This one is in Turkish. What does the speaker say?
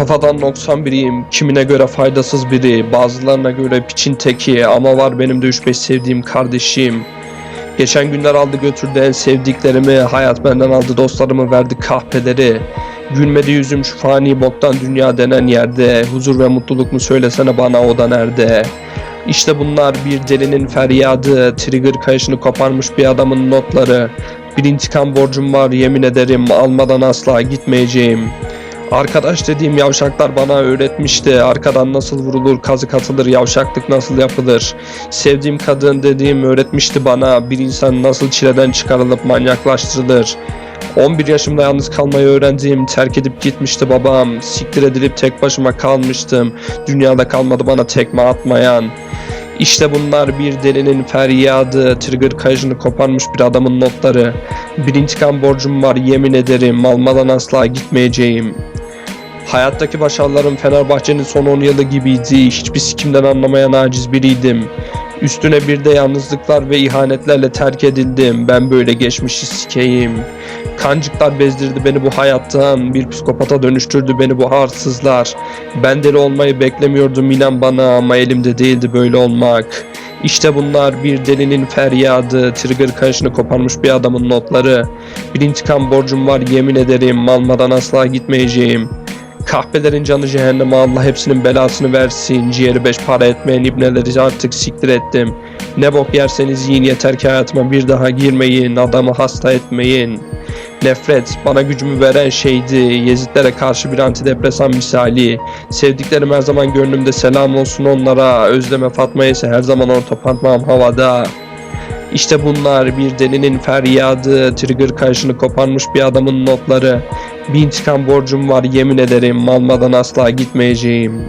Kafadan noksan biriyim, kimine göre faydasız biri, bazılarına göre piçin teki ama var benim de 3-5 sevdiğim kardeşim. Geçen günler aldı götürdü en sevdiklerimi, hayat benden aldı dostlarımı verdi kahpeleri. Gülmedi yüzüm şu fani boktan dünya denen yerde, huzur ve mutluluk mu söylesene bana o da nerede? İşte bunlar bir delinin feryadı, trigger kayışını koparmış bir adamın notları. Bir intikam borcum var yemin ederim almadan asla gitmeyeceğim. Arkadaş dediğim yavşaklar bana öğretmişti. Arkadan nasıl vurulur, kazık atılır, yavşaklık nasıl yapılır. Sevdiğim kadın dediğim öğretmişti bana. Bir insan nasıl çileden çıkarılıp manyaklaştırılır. 11 yaşımda yalnız kalmayı öğrendim. Terk edip gitmişti babam. Siktir edilip tek başıma kalmıştım. Dünyada kalmadı bana tekme atmayan. İşte bunlar bir delinin feryadı, trigger kayışını koparmış bir adamın notları. Bir intikam borcum var yemin ederim, almadan asla gitmeyeceğim. Hayattaki başarılarım Fenerbahçe'nin son 10 yılı gibiydi. Hiçbir sikimden anlamayan aciz biriydim. Üstüne bir de yalnızlıklar ve ihanetlerle terk edildim. Ben böyle geçmişi sikeyim. Kancıklar bezdirdi beni bu hayattan. Bir psikopata dönüştürdü beni bu arsızlar. Ben deli olmayı beklemiyordum inan bana ama elimde değildi böyle olmak. İşte bunlar bir delinin feryadı, trigger kayışını koparmış bir adamın notları. Bir intikam borcum var yemin ederim, almadan asla gitmeyeceğim. Kahpelerin canı cehenneme Allah hepsinin belasını versin. Ciğeri beş para etmeyen ibneleri artık siktir ettim. Ne bok yerseniz yiyin yeter ki hayatıma bir daha girmeyin. Adamı hasta etmeyin. Nefret bana gücümü veren şeydi. Yezitlere karşı bir antidepresan misali. Sevdiklerim her zaman gönlümde selam olsun onlara. Özleme Fatma ise her zaman orta parmağım havada. İşte bunlar bir delinin feryadı, trigger kayışını koparmış bir adamın notları. Bir intikam borcum var yemin ederim, almadan asla gitmeyeceğim.